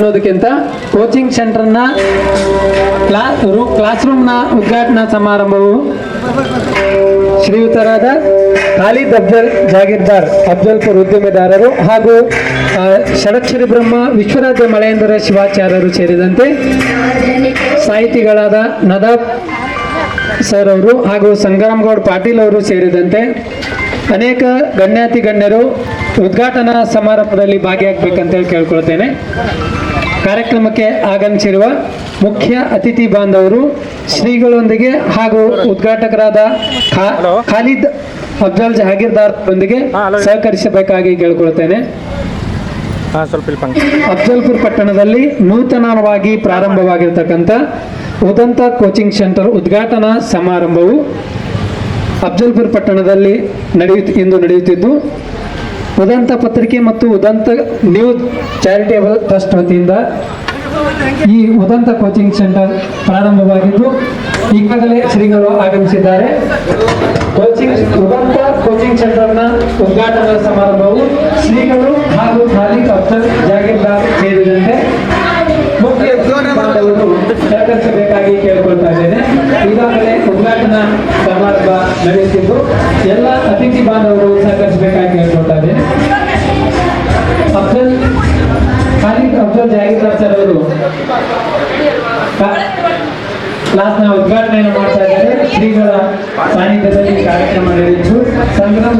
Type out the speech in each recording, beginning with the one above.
ಅನ್ನೋದಕ್ಕಿಂತ ಕೋಚಿಂಗ್ ಸೆಂಟರ್ನ ಕ್ಲಾ ರೂ ಕ್ಲಾಸ್ ರೂಮ್ನ ಉದ್ಘಾಟನಾ ಸಮಾರಂಭವು ಶ್ರೀಯುತರಾದ ಖಾಲಿದ್ ಅಫ್ಜಲ್ ಜಾಗೀರ್ದಾರ್, ಅಫ್ಜಲ್ಪುರ್ ಉದ್ಯಮಿದಾರರು ಹಾಗೂ ಷಡಕ್ಷರಿ ಬ್ರಹ್ಮ ವಿಶ್ವರಾಜ್ಯ ಮಳೆಯೇಂದ್ರ ಶಿವಾಚಾರ್ಯರು ಸೇರಿದಂತೆ ಸಾಹಿತಿಗಳಾದ ನದಾಬ್ ಸರ್ ಅವರು ಹಾಗೂ ಸಂಗ್ರಾಮಗೌಡ್ ಪಾಟೀಲ್ ಅವರು ಸೇರಿದಂತೆ ಅನೇಕ ಗಣ್ಯಾತಿ ಗಣ್ಯರು ಉದ್ಘಾಟನಾ ಸಮಾರಂಭದಲ್ಲಿ ಭಾಗಿಯಾಗಬೇಕಂತೇಳಿ ಕೇಳ್ಕೊಳ್ತೇನೆ. ಕಾರ್ಯಕ್ರಮಕ್ಕೆ ಆಗಮಿಸಿರುವ ಮುಖ್ಯ ಅತಿಥಿ ಬಾಂಧವರು ಶ್ರೀಗಳೊಂದಿಗೆ ಹಾಗೂ ಉದ್ಘಾಟಕರಾದ ಖಾಲಿದ್ ಅಫ್ಜಲ್ ಜಹಾಗೀರ್ದಾರ್ ಅವರೊಂದಿಗೆ ಸಹಕರಿಸಬೇಕಾಗಿ ಕೇಳ್ಕೊಳ್ತೇನೆ. ಅಫ್ಜಲ್ಪುರ್ ಪಟ್ಟಣದಲ್ಲಿ ನೂತನವಾಗಿ ಪ್ರಾರಂಭವಾಗಿರ್ತಕ್ಕಂಥ ಉದಂತ ಕೋಚಿಂಗ್ ಸೆಂಟರ್ ಉದ್ಘಾಟನಾ ಸಮಾರಂಭವು ಅಫ್ಜಲ್ಪುರ್ ಪಟ್ಟಣದಲ್ಲಿ ನಡೆಯುತ್ತ ಇಂದು ನಡೆಯುತ್ತಿದ್ದು ಉದಂತ ಪತ್ರಿಕೆ ಮತ್ತು ಉದಂತ ನ್ಯೂ ಚಾರಿಟೇಬಲ್ ಟ್ರಸ್ಟ್ ವತಿಯಿಂದ ಈ ಉದಂತ ಕೋಚಿಂಗ್ ಸೆಂಟರ್ ಪ್ರಾರಂಭವಾಗಿದ್ದು, ಈಗಾಗಲೇ ಶ್ರೀಗಳು ಆಗಮಿಸಿದ್ದಾರೆ. ಕೋಚಿಂಗ್, ಉದಂತ ಕೋಚಿಂಗ್ ಸೆಂಟರ್ನ ಉದ್ಘಾಟನಾ ಸಮಾರಂಭವು ಶ್ರೀಗಳು ಹಾಗೂ ಖಾಲಿ ಅಫ್ಸರ್ ಜಾಗೀರ್ದಾರ್ ಸೇರಿದಂತೆ ಮುಖ್ಯ ಸಹಕರಿಸಬೇಕಾಗಿ ಕೇಳಿಕೊಳ್ತಾ ಇದ್ದೇನೆ. ಈಗಾಗಲೇ ಉದ್ಘಾಟನಾ ಸಮಾರಂಭ ನಡೆಯುತ್ತಿದ್ದು, ಎಲ್ಲ ಅತಿಥಿ ಬಾಂಧವರು ಸಹಕರಿಸಬೇಕಾಗಿ ಇದ್ದೇನೆ ಅಫ್ಜಲ್ ಖಾಲಿದ್ ಅಫ್ಜಲ್ ಜಾಗೀರ್ದಾರ್ ಸರ್ ಅವರು ಕ್ಲಾಸ್ನ ಉದ್ಘಾಟನೆಯನ್ನು ಮಾಡ್ತಾ ಇದ್ದಾರೆ. ಶ್ರೀಗಳ ಸಾನ್ನಿಧ್ಯದಲ್ಲಿ ಕಾರ್ಯಕ್ರಮ ನಡೆಯಿತು ಸಂಗ್ರಾಮ್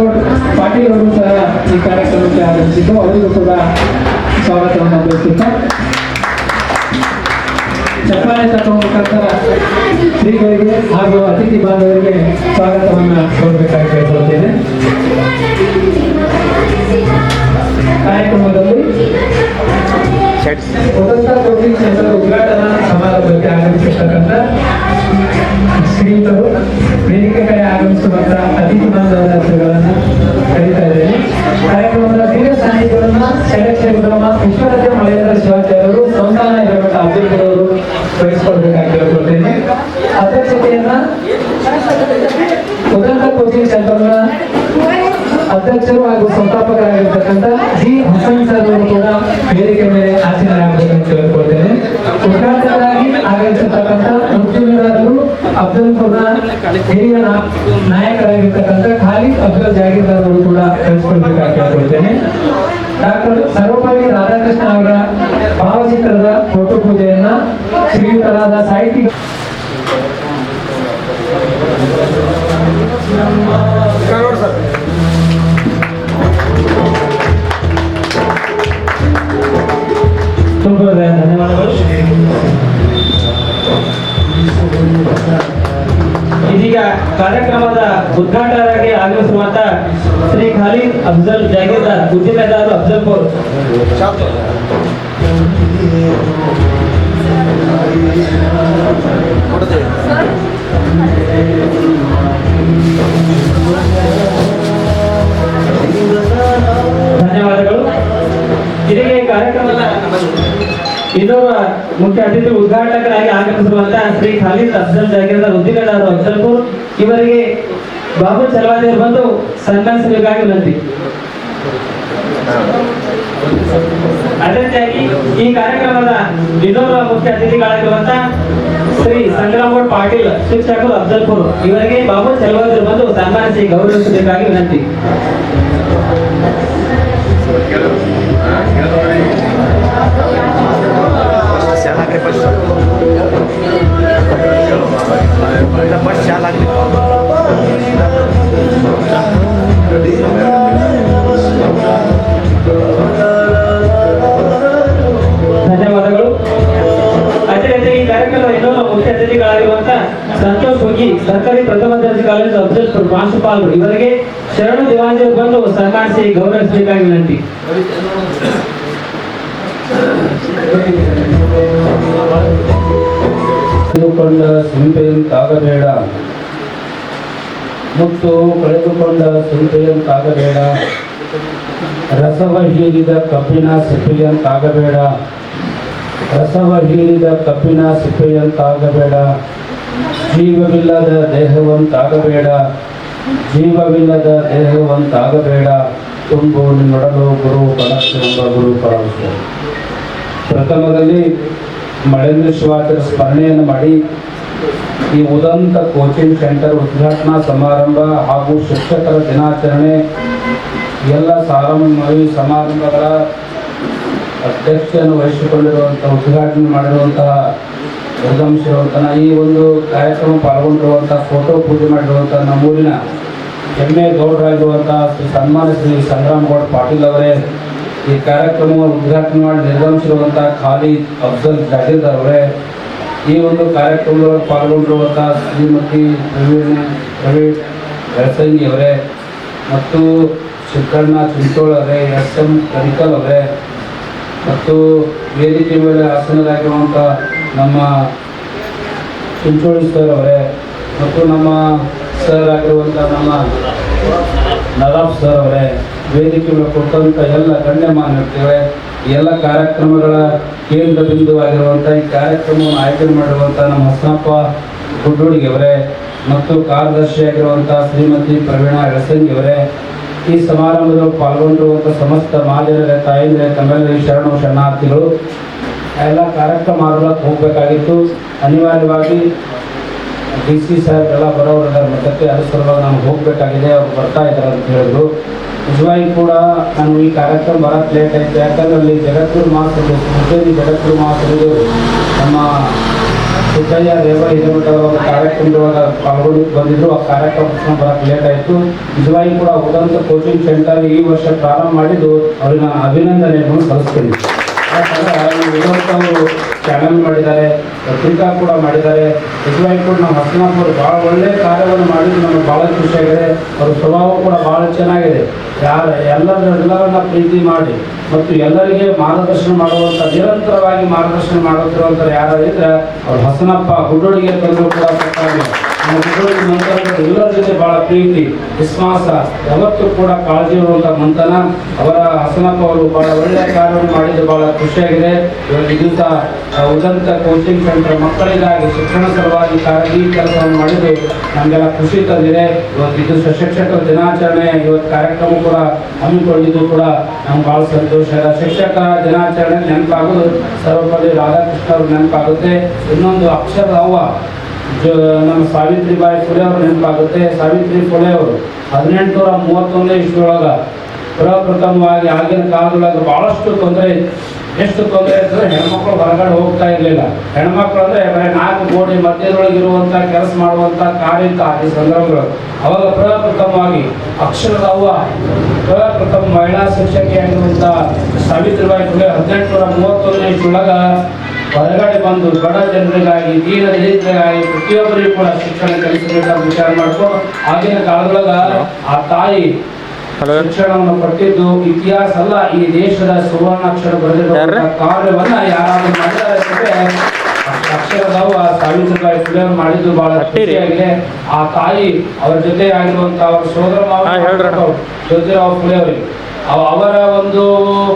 ಪಾಟೀಲ್ ಅವರು ಸಹ ಈ ಕಾರ್ಯಕ್ರಮಕ್ಕೆ ಆಗಮಿಸಿದ್ದು, ಅವರಿಗೂ ಕೂಡ ಸ್ವಾಗತವನ್ನು ಬಯಸುತ್ತಾ ಚಪ್ಪಾಳೆ ತಗೊಂಡ ಮುಖಾಂತರ ಶ್ರೀಗಳಿಗೆ ಹಾಗೂ ಅತಿಥಿ ಬಾಂಧವರಿಗೆ ಸ್ವಾಗತವನ್ನು ಕೋರಬೇಕಾಗಿ ಕೇಳಿಕೊಳ್ಳುತ್ತೇನೆ ಕಾರ್ಯಕ್ರಮದಲ್ಲಿ ಉದಂತ ಕೋಚಿಂಗ್ ಸೆಂಟರ್ ಉದ್ಘಾಟನಾ ಸಮಾರಂಭಕ್ಕೆ ಆಗಮಿಸಿರ್ತಕ್ಕಂಥ ಶ್ರೀಯುತರು, ವೇದಿಕೆ ಕಡೆ ಆಗಮಿಸುವಂತ ಅತಿಥಿ ಬಾಂಧವಗಳನ್ನು ಕರೀತಾ ಇದ್ದೇನೆ ಕಾರ್ಯಕ್ರಮದ ಹಿರಿಯ ಸಾಹಿತ್ಯವನ್ನು ಸೆಲೆಕ್ಷನ್ ಗ್ರಾಮ ವಿಶ್ವರಾಜ್ಯ ಮಳೆಯರ ಶಿವಾಚಾರ್ಯರು ಸಂಸ್ಥಾನ ಇರಬೇಕ ಅಬ್ದುಲ್ ಅವರು ವಹಿಸಿಕೊಳ್ಬೇಕಾಗಿ ಕೇಳ್ಕೊಳ್ತೇನೆ ಅಧ್ಯಕ್ಷತೆಯನ್ನ ಉದಂತ ಕೋಚಿಂಗ್ ಸೆಂಟರ್ನ ಅಧ್ಯಕ್ಷರು ಹಾಗೂ ಸಂಸ್ಥಾಪಕರಾಗಿರ್ತಕ್ಕಂಥ ಜಿ. ಹಸನ್ ಸರ್ ಅವರು ಕೂಡ ವೇದಿಕೆ ಮೇಲೆ ಆಸೀನರಾಗಬೇಕಂತ ಕೇಳಿಕೊಳ್ತೇನೆ. ಉದ್ಘಾಟಕರಾಗಿ ಆಗಮಿಸಿರ್ತಕ್ಕಂಥ ಮುಖ್ಯಮಂತ್ರಿಗಳು ಅಬ್ದುಲ್ಪುರ್ನ ಹಿರಿಯ ನಾ- ನಾಯಕರಾಗಿರ್ತಕ್ಕಂಥ ಖಾಲಿದ್ ಅಬ್ದುಲ್ ಜಾಗೀರ್ದಾರ್ ಅವರು ಕೂಡ ಕಳಿಸ್ಕೊಳ್ಬೇಕಂತ ಕೇಳಿಕೊಳ್ತೇನೆ. ಡಾಕ್ಟರ್ ಸರ್ವಪಲ್ಲಿ ರಾಧಾಕೃಷ್ಣ ಅವರ ಭಾವಚಿತ್ರದ ಫೋಟೋ ಪೂಜೆಯನ್ನ ಶ್ರೀಯುತರಾದ ಸಾಹಿತಿ ಕಾರ್ಯಕ್ರಮದ ಉದ್ಘಾಟಕರಾಗಿ ಆಗಮಿಸಿರುವಂತ ಶ್ರೀ ಖಾಲಿದ್ ಅಫ್ಜಲ್ ಜಾಗೀರ್ದಾರ್ ಉದ್ದಿಮೆದಾರರು ಅಫ್ಜಲ್ಪುರ್ ಧನ್ಯವಾದಗಳು. ಇದೀಗ ಈ ಕಾರ್ಯಕ್ರಮದ ಇನ್ನೋರ್ವ ಮುಖ್ಯ ಅತಿಥಿ ಉದ್ಘಾಟಕರಾಗಿ ಆಗಮಿಸಿರುವಂತಹ ಶ್ರೀ ಖಾಲಿದ್ ಅಫ್ಜಲ್ ಜಾಗೀರ್ದಾರ್ ಉದ್ದಿಮೆದಾರರು ಅಫ್ಜಲ್ಪುರ್ ಇವರಿಗೆ ಬಾಬು ಚಲವಾದಿಯವರು ಬಂದು ಸನ್ಮಾನಿಸಬೇಕಾಗಿ ವಿನಂತಿ. ಅದೇ ಈ ಕಾರ್ಯಕ್ರಮದ ಇನ್ನೋರ್ವ ಮುಖ್ಯ ಅತಿಥಿಗಳಾಗಿರುವಂತಹ ಶ್ರೀ ಸಂಗ್ರಾಮಗೌಡ ಪಾಟೀಲ್, ಶಿಕ್ಷಕರು ಅಫ್ಜಲ್ಪುರ್ ಇವರಿಗೆ ಬಾಬು ಚಲವಾದಿಯವರು ಬಂದು ಸನ್ಮಾನಿಸಿ ಗೌರವಿಸಬೇಕಾಗಿ ವಿನಂತಿ. ಶಾಲಾಗ್ರಿ ಫಸ್ಟ್ ಫಸ್ಟ್ ಶಾಲಾಗ್ರಿ ಧನ್ಯವಾದಗಳು ಅದೇ ರೀತಿ ಈ ಕಾರ್ಯಕ್ರಮದ ಇನ್ನೊಂದು ಮುಖ್ಯ ಅತಿಥಿಗಳಾಗಿರುವಂತ ಸಂತೋಷ್ ಹುಗ್ಗಿ ಸರ್ಕಾರಿ ಪ್ರಥಮ ದರ್ಜೆ ಕಾಲೇಜು ಅಫ್ಜಲ್ಪುರ್ ಪ್ರಾಂಶುಪಾಲರು ಇವರಿಗೆ ಶರಣು ದಿವಾಂಜಿ ಬಂದು ಸನ್ಮಾನಿಸಿ ಗೌರವಿಸಬೇಕಾಗಿ ವಿನಂತಿ ಕಳೆದುಕೊಂಡ ಸಿಂಪೆಯಂತಾಗಬೇಡ ಮುತ್ತು ಕಳೆದುಕೊಂಡ ಸಿಂಪೆಯಂತಾಗಬೇಡ ರಸವ ಹೀರಿದ ಕಬ್ಬಿನ ಸಿಪ್ಪೆಯಂತಾಗಬೇಡ ರಸವ ಹೀರಿದ ಕಬ್ಬಿನ ಸಿಪ್ಪೆಯಂತಾಗಬೇಡ ಜೀವವಿಲ್ಲದ ದೇಹವಂತಾಗಬೇಡ ಜೀವವಿಲ್ಲದ ದೇಹವಂತಾಗಬೇಡ ತುಂಬು ನಿನ್ನೊಡಲು ಗುರು ಕನಸೆಂಬ ಗುರು ಪ್ರಥಮದಲ್ಲಿ ಮಳೇಂದ್ರ ಶಿವಾಚಾರ ಸ್ಮರಣೆಯನ್ನು ಮಾಡಿ ಈ ಉದಂತ ಕೋಚಿಂಗ್ ಸೆಂಟರ್ ಉದ್ಘಾಟನಾ ಸಮಾರಂಭ ಹಾಗೂ ಶಿಕ್ಷಕರ ದಿನಾಚರಣೆ, ಎಲ್ಲ ಸಾರಂಭ ಈ ಸಮಾರಂಭಗಳ ಅಧ್ಯಕ್ಷತೆಯನ್ನು ವಹಿಸಿಕೊಂಡಿರುವಂಥ ಉದ್ಘಾಟನೆ ಮಾಡಿರುವಂತಹ ಯಶವಂತನ ಈ ಒಂದು ಕಾರ್ಯಕ್ರಮ ಪಾಲ್ಗೊಂಡಿರುವಂಥ ಫೋಟೋ ಪೂಜೆ ಮಾಡಿರುವಂಥ ನಮ್ಮೂರಿನ ಹೆಮ್ಮೆ ಗೌಡರಾಗಿರುವಂಥ ಶ್ರೀ ಸನ್ಮಾನ ಶ್ರೀ ಸಂಗ್ರಾಮ್ ಗೌಡ್ ಪಾಟೀಲ್ ಅವರೇ ಈ ಕಾರ್ಯಕ್ರಮವನ್ನು ಉದ್ಘಾಟನೆ ಮಾಡಿ ನಿರ್ಗಮಿಸಿರುವಂಥ ಖಾಲಿದ್ ಅಫ್ಜಲ್ ಜಾಗೀರ್ದಾರ್ ಅವರೇ, ಈ ಒಂದು ಕಾರ್ಯಕ್ರಮದೊಳಗೆ ಪಾಲ್ಗೊಂಡಿರುವಂಥ ಶ್ರೀಮತಿ ಪ್ರವೀಣ, ಪ್ರವೀಣ್ ಬೆಳಸಂಗಿ ಅವರೇ ಮತ್ತು ಶಿಕ್ಕಣ್ಣ ಚಿಂಚೋಳ ಅವರೇ, ಎಸ್ ಎಂ ಕರಿಕಲ್ ಅವರೇ ಮತ್ತು ವೇದಿಕೆ ಮೇಲೆ ಆಸನರಾಗಿರುವಂಥ ನಮ್ಮ ಚಿಂಚೋಳಿ ಸರ್ ಅವರೇ ಮತ್ತು ನಮ್ಮ ಸರ್ ಆಗಿರುವಂಥ ನಮ್ಮ ನದಾಫ್ ಸರ್ ಅವರೇ. ವೇದಿಕೆ ಮೇಲೆ ಕೊಟ್ಟಂಥ ಎಲ್ಲ ಗಣ್ಯಮಾನ್ಯ ವ್ಯಕ್ತಿಗಳೇ ಈ ಎಲ್ಲ ಕಾರ್ಯಕ್ರಮಗಳ ಕೇಂದ್ರ ಬಿಂದುವಾಗಿರುವಂಥ ಈ ಕಾರ್ಯಕ್ರಮವನ್ನು ಆಯ್ಕೆ ಮಾಡಿರುವಂಥ ನಮ್ಮ ಹಸನಪ್ಪ ಅವರೇ ಮತ್ತು ಕಾರ್ಯದರ್ಶಿಯಾಗಿರುವಂಥ ಶ್ರೀಮತಿ ಪ್ರವೀಣ ಎಳಸಂಗಿಯವರೇ, ಈ ಸಮಾರಂಭದಲ್ಲಿ ಪಾಲ್ಗೊಂಡಿರುವಂಥ ಸಮಸ್ತ ಮಾದರಿಯ ತಾಯಿಂದ್ರೆ ತಮ್ಮೆಲ್ಲರಿಗೆ ಶರಣು, ಶರಣಾರ್ಥಿಗಳು ಎಲ್ಲ ಕಾರ್ಯಕ್ರಮ ಮಾಡಲಕ್ಕೆ ಹೋಗಬೇಕಾಗಿತ್ತು. ಅನಿವಾರ್ಯವಾಗಿ ಡಿ ಸಿ ಸಾಹೇಬ್ ಎಲ್ಲ ಬರೋರಿದ್ದಾರೆ ಮತ್ತೆ ಅದ್ರ ಸಲುವಾಗಿ ನಾವು ಹೋಗಬೇಕಾಗಿದೆ, ಅವ್ರು ಬರ್ತಾ ಇದ್ದಾರೆ ಅಂತ ಹೇಳಿದ್ರು. ನಿಜವಾಗಿ ಕೂಡ ನಾನು ಈ ಕಾರ್ಯಕ್ರಮ ಬರೋಕ್ಕೆ ಲೇಟ್ ಆಯಿತು ಯಾಕಂದ್ರೆ ಅಲ್ಲಿ ಜಗತ್ಪುರ್ ಮಾಸರು ಮುದ್ದೇರಿ ಜಗತ್ಪುರ್ ನಮ್ಮ ಸಿದ್ದಯ್ಯ ದೇವ ಒಂದು ಕಾರ್ಯಕ್ರಮದೊಳಗೆ ಪಾಲ್ಗೊಂಡು ಬಂದಿದ್ರು. ಆ ಕಾರ್ಯಕ್ರಮ ಬರೋಕ್ಕೆ ಲೇಟ್ ಆಯಿತು. ನಿಜವಾಗಿ ಕೂಡ ಉದಂತ ಕೋಚಿಂಗ್ ಸೆಂಟರ್ ಈ ವರ್ಷ ಪ್ರಾರಂಭ ಮಾಡಿದ್ದು ಅವ್ರಿಗೆ ನಾನು ಅಭಿನಂದನೆಯನ್ನು ಸಲ್ಲಿಸ್ತೀನಿ. ಯಾಕಂದ್ರೆ ಚಾನಲ್ ಮಾಡಿದ್ದಾರೆ, ಪತ್ರಿಕಾ ಕೂಡ ಮಾಡಿದ್ದಾರೆ. ನಿಜವಾಗಿ ಕೂಡ ನಮ್ಮ ಹಸನಾಪುರ ಭಾಳ ಒಳ್ಳೆ ಕಾರ್ಯವನ್ನು ಮಾಡಿದ್ದು ನಮಗೆ ಭಾಳ ಖುಷಿಯಾಗಿದೆ ಅವ್ರ ಸ್ವಭಾವ ಕೂಡ ಭಾಳ ಚೆನ್ನಾಗಿದೆ. ಯಾರ ಎಲ್ಲರ ಎಲ್ಲರನ್ನ ಪ್ರೀತಿ ಮಾಡಿ ಮತ್ತು ಎಲ್ಲರಿಗೆ ಮಾರ್ಗದರ್ಶನ ಮಾಡುವಂಥ ನಿರಂತರವಾಗಿ ಮಾರ್ಗದರ್ಶನ ಮಾಡುತ್ತಿರುವಂಥ ಯಾರು ಇದ್ರೆ ಅವ್ರು ಹಸನಪ್ಪ ಹುಡುಡಿಗೆ ತಂದು ಕೂಡ ಮಂತ್ರಗಳು ಎಲ್ಲರ ಜೊತೆ ಭಾಳ ಪ್ರೀತಿ, ವಿಶ್ವಾಸ, ಯಾವತ್ತೂ ಕೂಡ ಕಾಳಜಿ ಇರುವಂಥ ಮಂತನ, ಅವರ ಹಸನಪ್ಪ ಅವರು ಬಹಳ ಒಳ್ಳೆಯ ಕಾರ್ಯವನ್ನು ಮಾಡಿದ್ದು ಬಹಳ ಖುಷಿಯಾಗಿದೆ. ಇವತ್ತು ಉದಂತ ಕೋಚಿಂಗ್ ಸೆಂಟರ್ ಮಕ್ಕಳಿಗಾಗಿ ಶಿಕ್ಷಣ ಸಲುವಾಗಿ ಈ ಕೆಲಸವನ್ನು ಮಾಡಿದ್ದು ನಮಗೆಲ್ಲ ಖುಷಿ ತಂದಿದೆ. ಇವತ್ತು ಇದು ಶಿಕ್ಷಕರ ದಿನಾಚರಣೆ, ಇವತ್ತು ಕಾರ್ಯಕ್ರಮ ಕೂಡ ಹಮ್ಮಿಕೊಂಡಿದ್ದು ಕೂಡ ನಮ್ಗೆ ಬಹಳ ಸಂತೋಷ ಶಿಕ್ಷಕರ ದಿನಾಚರಣೆ ನೆನಪಾಗೋದು, ಸರ್ವಪಲ್ಲಿ ರಾಧಾಕೃಷ್ಣ ಅವರು ನೆನಪಾಗುತ್ತೆ. ಇನ್ನೊಂದು ಅಕ್ಷರ ಅವ್ವ ಜ ನಮ್ಮ ಸಾವಿತ್ರಿಬಾಯಿ ಫುಲೆ ಅವರು ನೆನಪಾಗುತ್ತೆ. ಸಾವಿತ್ರಿ ಫುಲೆ ಅವರು ಹದಿನೆಂಟುನೂರ ಮೂವತ್ತೊಂದನೇ ಇಸ್ವಿಯೊಳಗ ಪ್ರಪ್ರಥಮವಾಗಿ ಆಗಿನ ಕಾಲದೊಳಗೆ ಭಾಳಷ್ಟು ತೊಂದರೆ ಇತ್ತು. ಎಷ್ಟು ತೊಂದರೆ ಅಂದ್ರೆ ಹೆಣ್ಮಕ್ಳು ಹೊರಗಡೆ ಹೋಗ್ತಾ ಇರಲಿಲ್ಲ. ಹೆಣ್ಮಕ್ಳು ಅಂದ್ರೆ ಬರೀ ನಾಲ್ಕು ಗೋಡೆ ಮಧ್ಯದೊಳಗೆ ಇರುವಂತ ಕೆಲಸ ಮಾಡುವಂಥ ಕಾರ್ಯ ಈ ಸಂದರ್ಭಗಳು. ಅವಾಗ ಪ್ರಪ್ರಥಮವಾಗಿ ಅಕ್ಷರದ ಅವ್ವ, ಪ್ರಪ್ರಥಮ ಮಹಿಳಾ ಶಿಕ್ಷಕಿಯಾಗಿರುವಂಥ ಸಾವಿತ್ರಿಬಾಯಿ ಫುಲೆ ಹದಿನೆಂಟುನೂರ ಮೂವತ್ತೊಂದನೇ ಇಸ್ವಿಯೊಳಗ ಹೊರಗಡೆ ಬಂದು ಬಡ ಜನರಿಗಾಗಿ ದೀನ ದಲಿತರಿಗಾಗಿ ಪ್ರತಿಯೊಬ್ಬರಿಗೂ ಕೂಡ ಶಿಕ್ಷಣ ಕಲಿಸಬೇಕಂತ ವಿಚಾರ ಮಾಡ್ಕೋ ಆಗಿನ ಕಾಲದೊಳಗ ಆ ತಾಯಿ ಶಿಕ್ಷಣವನ್ನು ಕೊಟ್ಟಿದ್ದು ಇತಿಹಾಸ ಅಲ್ಲ ಈ ದೇಶದ ಸುವರ್ಣಾಕ್ಷರ ಬರೆದಿರುವ? ಕಾರ್ಯವನ್ನ ಯಾರಾದ್ರೂ ಮಾಡಿದ್ರೆ ಅಂದ್ರೆ ಆ ಸಾವಿತ್ರಿಬಾಯಿ ಫುಲೆ ಮಾಡಿದ್ದು ಬಹಳ. ಖುಷಿಯಾಗಿದೆ ಆ ತಾಯಿ ಅವರ ಜೊತೆ ಆಗಿರುವಂತ ಅವರ ಸೋದರ. ಜ್ಯೋತಿರಾವ್ ಫುಲೆ ಅವರಿಗೆ ಅವ- ಅವರ ಒಂದು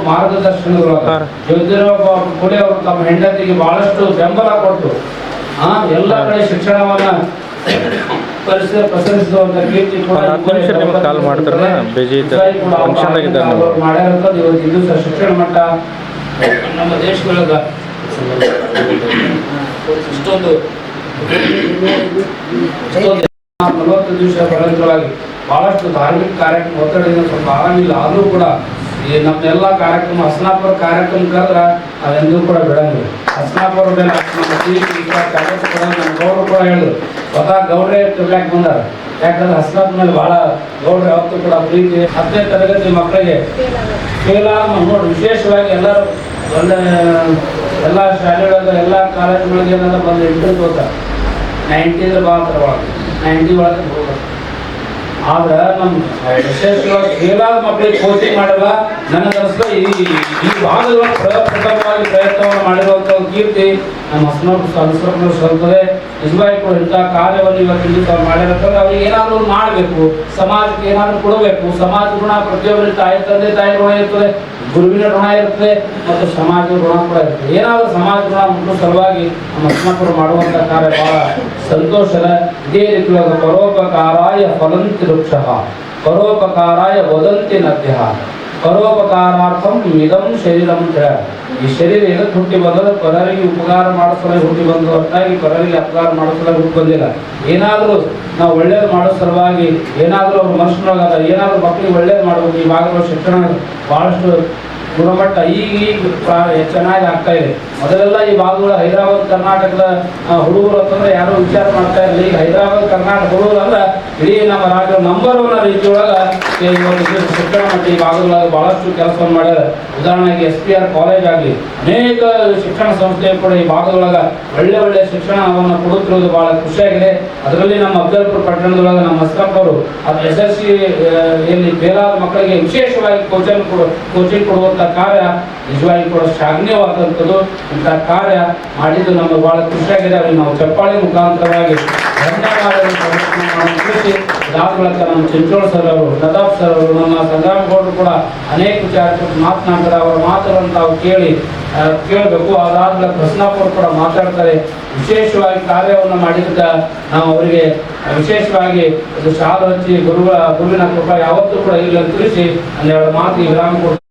ಮಾರ್ಗದರ್ಶನಗಳು. ಜ್ಯೋತಿರಾವ್ ಫುಲೆ ಅವರು ತಮ್ಮ ಹೆಂಡತಿಗೆ ಬಹಳಷ್ಟು ಬೆಂಬಲ ಕೊಟ್ಟು ಆ ಎಲ್ಲ ಕಡೆ ಶಿಕ್ಷಣವನ್ನ ಕಾಲ್ ಮಾಡ್ತಾರಲ್ಲ, ಬಿಜಿ ಇವತ್ತು ಇದು ಸಹ ಶಿಕ್ಷಣ ಮಟ್ಟ ನಮ್ಮ ದೇಶದೊಳಗ ಇಷ್ಟೊಂದು ಇಷ್ಟೊಂದು ನಲವತ್ತು ದಿವಸ ಬಹಳಷ್ಟು ಧಾರ್ಮಿಕ ಕಾರ್ಯಕ್ರಮ, ಒತ್ತಡದಿಂದ ಸ್ವಲ್ಪ ಆರಾಮಿಲ್ಲ. ಆದರೂ ಕೂಡ ಈ ನಮ್ಮೆಲ್ಲ ಕಾರ್ಯಕ್ರಮ, ಹಸನಾಪುರ ಕಾರ್ಯಕ್ರಮ ಕರೆದ್ರೆ ಅದೆಂದೂ ಕೂಡ ಬಿಡಂಗಿಲ್ಲ. ಹಸನಾಪುರ ಮೇಲೆ ಕಾರ್ಯಕ್ರಮ ನಮ್ಮ ಗೌಡ್ರು ಕೂಡ ಹೇಳಿದ್ರು. ಹೊಸ ಗೌಡ್ರೆ ತಿರ್ಗಾಕ್ ಬಂದಾರ. ಯಾಕಂದ್ರೆ ಹಸನಾಪುರ ಮೇಲೆ ಬಹಳ ಗೌಡ್ರು ಯಾವತ್ತೂ ಕೂಡ ಪ್ರೀತಿ ಹತ್ತನೇ ತರಗತಿ ಮಕ್ಕಳಿಗೆ ಕೇಲ ನೋಡಿ, ವಿಶೇಷವಾಗಿ ಎಲ್ಲರೂ ಒಳ್ಳೆ, ಎಲ್ಲ ಶಾಲೆಗಳಲ್ಲ ಎಲ್ಲ ಕಾಲೇಜುಗಳಿಗೆ ಏನಾದ್ರು ಬಂದು ಇಂಟ್ರೆಸ್ಟ್ ಹೋಗ್ತಾರೆ ನೈಂಟಿ ಅಂದ್ರೆ ಭಾಳ ಒಳಗೆ. ನೈಂಟಿ ಒಳಗೆ ಹೋಗ್ಬೇಕು. ಆದ್ರೆ ನಮ್ಮ ವಿಶೇಷವಾಗಿ ಕೇಲಾದ ಮಕ್ಕಳಿಗೆ ಕೋಚಿಂಗ್ ಮಾಡಲ್ಲ ನನ್ನ ಅನಿಸ್ತು, ಈ ಈ ಭಾಗದೊಳಗೆ ಪ್ರಪ್ರಥಮವಾಗಿ ಪ್ರಯತ್ನವನ್ನು ಒಂದು ಕೀರ್ತಿ ನಮ್ಮ ಹಸನ ಸಂಸ್ಕೃತಿ ಸಲ್ತದೆ. ಇಂಥ ಕಾರ್ಯವನ್ನು ಇವತ್ತು ಇಲ್ಲಿ ಮಾಡಿರತ್ತಂದ್ರೆ ಅವ್ರಿಗೆ ಏನಾದರೂ ಮಾಡಬೇಕು. ಸಮಾಜಕ್ಕೆ ಏನಾದರೂ ಕೊಡಬೇಕು. ಸಮಾಜ ಋಣ ಪ್ರತಿಯೊಬ್ಬರಿಗೆ ತಾಯಿ, ತಂದೆ, ತಾಯಿ ಋಣ ಇರ್ತದೆ, ಗುರುವಿನ ಋಣ ಇರ್ತದೆ, ಮತ್ತು ಸಮಾಜದ ಋಣ ಕೂಡ ಇರ್ತದೆ. ಏನಾದರೂ ಸಮಾಜ ಋಣ ಮುಟ್ಟು ಸಲುವಾಗಿ ನಮ್ಮ ಹಸನಪ್ಪರು ಮಾಡುವಂಥ ಕಾರ್ಯ ಬಹಳ ಸಂತೋಷದ ಇದೇ ರೀತಿಯಾದ ಪರೋಪಕಾರಾಯ ಫಲಂತಿ ವೃಕ್ಷ ಪರೋಪಕಾರಾಯ ವದಂತಿ ನದ್ಯ. ಪರೋಪಕಾರಾರ್ಥಂ ಇದಂ ಶರೀರಂ ಹೇಳ ಈ ಶರೀರ ಎದಕ್ಕೆ ಹುಟ್ಟಿ ಬಂದದ? ಪರರಿಗೆ ಉಪಕಾರ ಮಾಡಿಸಲೇ ಹುಟ್ಟಿ ಬಂದು, ಹೊರತಾಗಿ ಪರರಿಗೆ ಅಪಕಾರ ಮಾಡಿಸಲೇ ಹುಟ್ಟಿ ಬಂದಿಲ್ಲ. ಏನಾದರೂ ನಾವು ಒಳ್ಳೇದು ಮಾಡೋ ಸಲುವಾಗಿ ಏನಾದರೂ ಅವ್ರ ಮನುಷ್ಯನೊಳಗದ, ಏನಾದರೂ ಮಕ್ಕಳಿಗೆ ಒಳ್ಳೇದು ಮಾಡಬೇಕು. ಈ ಭಾಗದ ಶಿಕ್ಷಣ ಭಾಳಷ್ಟು ಗುಣಮಟ್ಟ ಈಗ ಈಗ ಚೆನ್ನಾಗಿ ಆಗ್ತಾ ಇದೆ. ಮೊದಲೆಲ್ಲ ಈ ಭಾಗಗಳು ಹೈದರಾಬಾದ್, ಕರ್ನಾಟಕದ ಹುಡುಗರು ಅಂತಂದ್ರೆ ಯಾರು ವಿಚಾರ ಮಾಡ್ತಾ ಇರಲಿಲ್ಲ. ಈಗ ಹೈದರಾಬಾದ್, ಕರ್ನಾಟಕ ಹುಡುಗರು ಅಂದ್ರೆ ಇಡೀ ನಮ್ಮ ರಾಜ್ಯ ನಂಬರ್ ಒನ್ ರೀತಿಯೊಳಗ ಶಿಕ್ಷಣ ಮತ್ತು ಈ ಭಾಗದೊಳಗೆ ಬಹಳಷ್ಟು ಕೆಲಸವನ್ನು ಮಾಡ್ಯಾರ. ಉದಾಹರಣೆಗೆ ಎಸ್ ಪಿ ಆರ್ ಕಾಲೇಜ್ ಆಗಲಿ, ಅನೇಕ ಶಿಕ್ಷಣ ಸಂಸ್ಥೆ ಕೂಡ ಈ ಭಾಗಗಳಾಗ ಒಳ್ಳೆ ಒಳ್ಳೆ ಶಿಕ್ಷಣವನ್ನು ಕೊಡುತ್ತಿರುವುದು ಬಹಳ ಖುಷಿಯಾಗಿದೆ. ಅದರಲ್ಲಿ ನಮ್ಮ ಅಫ್ಜಲ್ಪುರ ಪಟ್ಟಣದೊಳಗೆ ನಮ್ಮ ಅವರು, ಅದು ಎಸ್ ಎಸ್ ಸಿ ಮಕ್ಕಳಿಗೆ ವಿಶೇಷವಾಗಿ ಕೋಚಿಂಗ್ ಕೋಚಿಂಗ್ ಕೊಡುವಂಥ ಕಾರ್ಯ ನಿಜವಾಗಿ ಕೂಡ ಶ್ಲಾಘನೀಯವಾದಂಥದ್ದು ಇಂಥ ಕಾರ್ಯ ಮಾಡಿದ್ದು ನಮಗೆ ಬಹಳ ಖುಷಿಯಾಗಿದೆ ಅವ್ರಿಗೆ ನಾವು ಚಪ್ಪಾಳಿ ಮುಖಾಂತರವಾಗಿ ನಮ್ಮ ಚಿಂಚೋಳ ಸರ್ ಅವರು, ಪ್ರತಾಪ್ ಸರ್ ಅವರು, ನಮ್ಮ ಸಂಗ್ರಾಮ ಗೌಡರು ಕೂಡ ಅನೇಕ ವಿಚಾರ ಕುರಿತು ಮಾತನಾಡ್ತಾರೆ. ಅವರ ಮಾತುಗಳನ್ನು ತಾವು ಕೇಳಿ ಕೇಳಬೇಕು. ಅದಾದ ಬಳಿಕ ಕೂಡ ಮಾತಾಡ್ತಾರೆ. ವಿಶೇಷವಾಗಿ ಕಾರ್ಯವನ್ನು ಮಾಡಿದ್ದ ನಾವು ಅವರಿಗೆ ವಿಶೇಷವಾಗಿ ಶಾಲು ಹಚ್ಚಿ ಗುರುಗಳ, ಗುರುವಿನ ಕೃಪಾ ಯಾವತ್ತೂ ಕೂಡ ಇಲ್ಲ ತಿಳಿಸಿ ಒಂದೆರಡು ಮಾತಿಗೆ ವಿರಾಮ ಕೊಡ್ತೀನಿ